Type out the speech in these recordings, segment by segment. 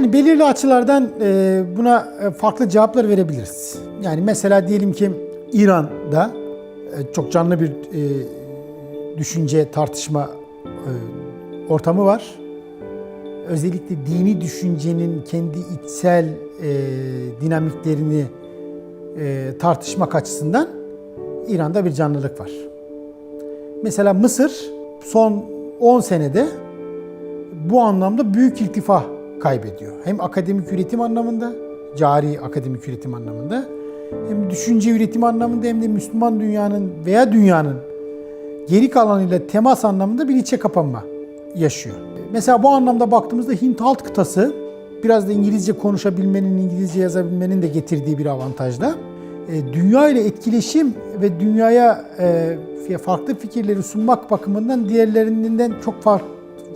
Yani belirli açılardan e, buna e, farklı cevaplar verebiliriz. Yani mesela diyelim ki İran'da e, çok canlı bir düşünce, tartışma ortamı var. Özellikle dini düşüncenin kendi içsel dinamiklerini tartışmak açısından İran'da bir canlılık var. Mesela Mısır son 10 senede bu anlamda büyük iltifa kaybediyor. Hem akademik üretim anlamında, cari akademik üretim anlamında, hem düşünce üretim anlamında hem de Müslüman dünyanın veya dünyanın geri kalanıyla temas anlamında bir içe kapanma yaşıyor. Mesela bu anlamda baktığımızda Hint alt kıtası biraz da İngilizce konuşabilmenin, İngilizce yazabilmenin de getirdiği bir avantajla e, dünya ile etkileşim ve dünyaya e, farklı fikirleri sunmak bakımından diğerlerinden çok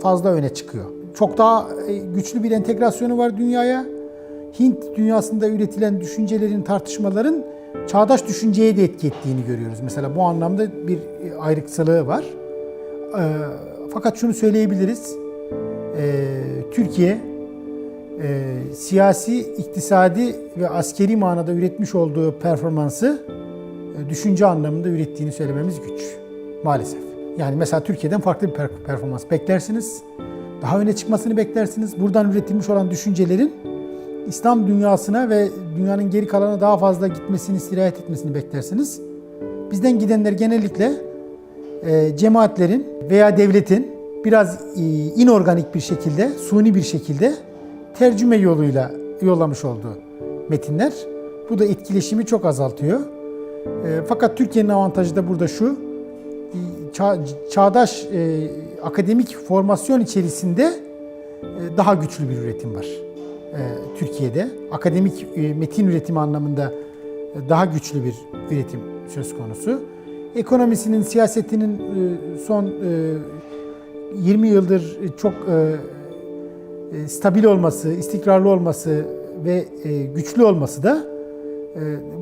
fazla öne çıkıyor. Çok daha e, güçlü bir entegrasyonu var dünyaya. Hint dünyasında üretilen düşüncelerin, tartışmaların çağdaş düşünceye de etki ettiğini görüyoruz. Mesela bu anlamda bir e, ayrıksalığı var. E, Fakat şunu söyleyebiliriz. Türkiye siyasi, iktisadi ve askeri manada üretmiş olduğu performansı düşünce anlamında ürettiğini söylememiz güç. Maalesef. Yani mesela Türkiye'den farklı bir performans beklersiniz. Daha öne çıkmasını beklersiniz. Buradan üretilmiş olan düşüncelerin İslam dünyasına ve dünyanın geri kalanına daha fazla gitmesini, sirayet etmesini beklersiniz. Bizden gidenler genellikle e, cemaatlerin veya devletin biraz e, inorganik bir şekilde, suni bir şekilde tercüme yoluyla yollamış olduğu metinler. Bu da etkileşimi çok azaltıyor. E, fakat Türkiye'nin avantajı da burada şu, çağ, çağdaş e, akademik formasyon içerisinde e, daha güçlü bir üretim var e, Türkiye'de. Akademik e, metin üretimi anlamında e, daha güçlü bir üretim söz konusu. Ekonomisinin, siyasetinin e, son e, 20 yıldır çok e, e, stabil olması, istikrarlı olması ve e, güçlü olması da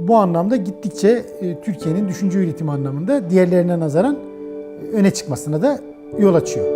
bu anlamda gittikçe e, Türkiye'nin düşünce üretimi anlamında diğerlerine nazaran öne çıkmasına da yol açıyor.